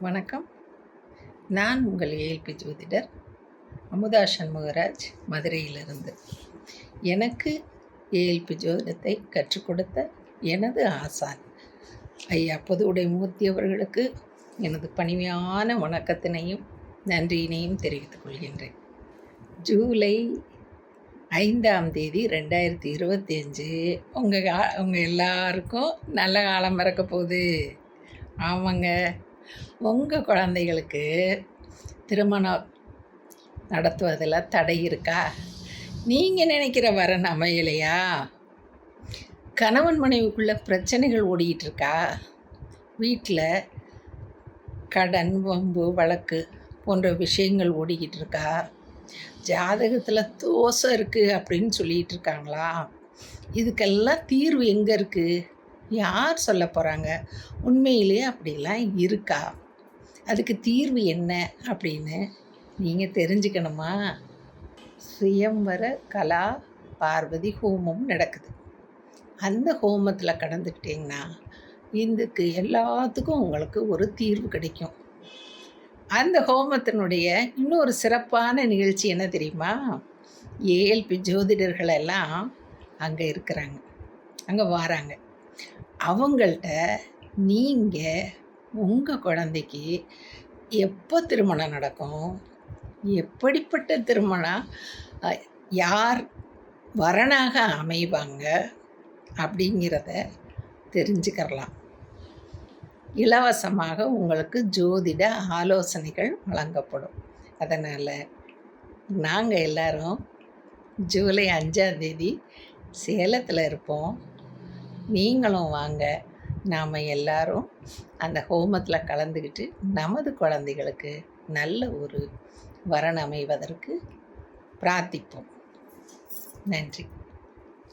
வணக்கம். நான் உங்கள் ஏஎல்பி ஜோதிடர் அமுதா சண்முகராஜ் மதுரையிலிருந்து. எனக்கு ஏஎல்பி ஜோதிடத்தை கற்றுக் கொடுத்த எனது ஆசான் ஐயா பொதுவுடை மூர்த்தி அவர்களுக்கு எனது பணிவான வணக்கத்தினையும் நன்றியினையும் தெரிவித்துக் கொள்கின்றேன். ஜூலை ஐந்தாம் தேதி ரெண்டாயிரத்தி இருபத்தி அஞ்சு. உங்கள் உங்கள் எல்லாருக்கும் நல்ல காலம் பிறக்க போகுது. ஆமாங்க. உங்கள் குழந்தைகளுக்கு திருமணம் நடத்துவதில் தடை இருக்கா? நீங்கள் நினைக்கிற வரன் அமையலையா? கணவன் மனைவிக்குள்ள பிரச்சனைகள் ஓடிக்கிட்டு இருக்கா வீட்டில் கடன் வம்பு வழக்கு போன்ற விஷயங்கள் ஓடிக்கிட்டு இருக்கா ஜாதகத்தில் தோசை இருக்குது அப்படின்னு சொல்லிகிட்டு இருக்காங்களா இதுக்கெல்லாம் தீர்வு எங்கே இருக்குது யார் சொல்ல போகிறாங்க உண்மையிலே அப்படிலாம் இருக்கா? அதுக்கு தீர்வு என்ன அப்படின்னு நீங்கள் தெரிஞ்சுக்கணுமா? சுயம்வர கலா பார்வதி ஹோமம் நடக்குது. அந்த ஹோமத்தில் கடந்துக்கிட்டிங்கன்னா இதுக்கு எல்லாத்துக்கும் உங்களுக்கு ஒரு தீர்வு கிடைக்கும். அந்த ஹோமத்தினுடைய இன்னொரு சிறப்பான நிகழ்ச்சி என்ன தெரியுமா? ஏஎல்பி ஜோதிடர்கள் எல்லாம் அங்கே இருக்கிறாங்க. அங்கே வராங்க. அவங்கள்ட்ட நீங்கள் உங்கள் குழந்தைக்கு எப்போ திருமணம் நடக்கும்? எப்படிப்பட்ட திருமணம்? யார் வரனாக அமைவாங்க? அப்படிங்கிறத தெரிஞ்சுக்கிறலாம். இலவசமாக உங்களுக்கு ஜோதிட ஆலோசனைகள் வழங்கப்படும். அதனால் நாங்கள் எல்லோரும் ஜூலை அஞ்சாந்தேதி சேலத்தில் இருப்போம். நீங்களும் வாங்க. நாம் எல்லாரும் அந்த ஹோமத்தில் கலந்துக்கிட்டு நமது குழந்தைகளுக்கு நல்ல ஒரு வரன் அமைவதற்கு பிரார்த்திப்போம். நன்றி.